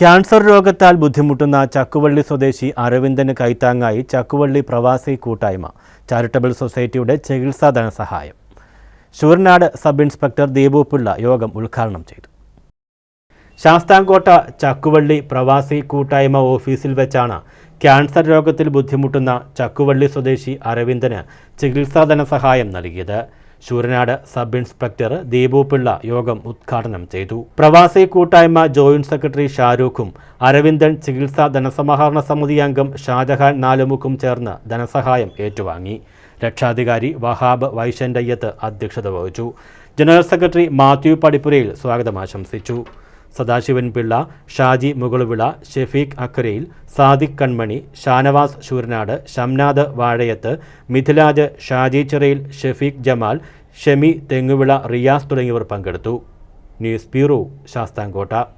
Cancer രോഗത്താൽ ബുദ്ധിമുട്ടുന്ന ചക്കുവള്ളി സ്വദേശി അരവിന്ദന് കൈത്താങ്ങായി ചക്കുവള്ളി പ്രവാസി കൂട്ടായ്മ. ചാരിറ്റബിൾ സൊസൈറ്റിയുടെ ചികിത്സാ ധനസഹായം ശൂരനാട് സബ് ഇൻസ്പെക്ടർ ദീപു പിള്ള യോഗം ഉദ്ഘാടനം ചെയ്തു. ശാസ്താംകോട്ട ചക്കുവള്ളി പ്രവാസി കൂട്ടായ്മ ഓഫീസിൽ വെച്ചാണ് ക്യാൻസർ രോഗത്തിൽ ബുദ്ധിമുട്ടുന്ന ചക്കുവള്ളി സ്വദേശി അരവിന്ദന് ചികിത്സാ ധനസഹായം നൽകിയത്. ശൂരനാട് സബ് ഇൻസ്പെക്ടർ ദീപു പിള്ള യോഗം ഉദ്ഘാടനം ചെയ്തു. പ്രവാസി കൂട്ടായ്മ ജോയിന്റ് സെക്രട്ടറി ഷാരൂഖും അരവിന്ദൻ ചികിത്സാ ധനസമാഹരണ സമിതി അംഗം ഷാജഹാൻ നാലുമുക്കും ചേർന്ന് ധനസഹായം ഏറ്റുവാങ്ങി. രക്ഷാധികാരി വഹാബ് വൈശന്റയ്യത്ത് അധ്യക്ഷത വഹിച്ചു. ജനറൽ സെക്രട്ടറി മാത്യു പടിപ്പുരയിൽ സ്വാഗതം ആശംസിച്ചു. സദാശിവൻ പിള്ള ഷാജി മുകളുവിള ഷെഫീഖ് അക്കരയിൽ സാദിഖ് കൺമണി ഷാനവാസ് ശൂരനാട് ഷംനാഥ് വാഴയത്ത് മിഥിലാജ് ഷാജി ചിറയിൽ ഷെഫീഖ് ജമാൽ ഷെമി തെങ്ങുവിള റിയാസ് തുടങ്ങിയവർ പങ്കെടുത്തു. News bureau Sasthamkotta.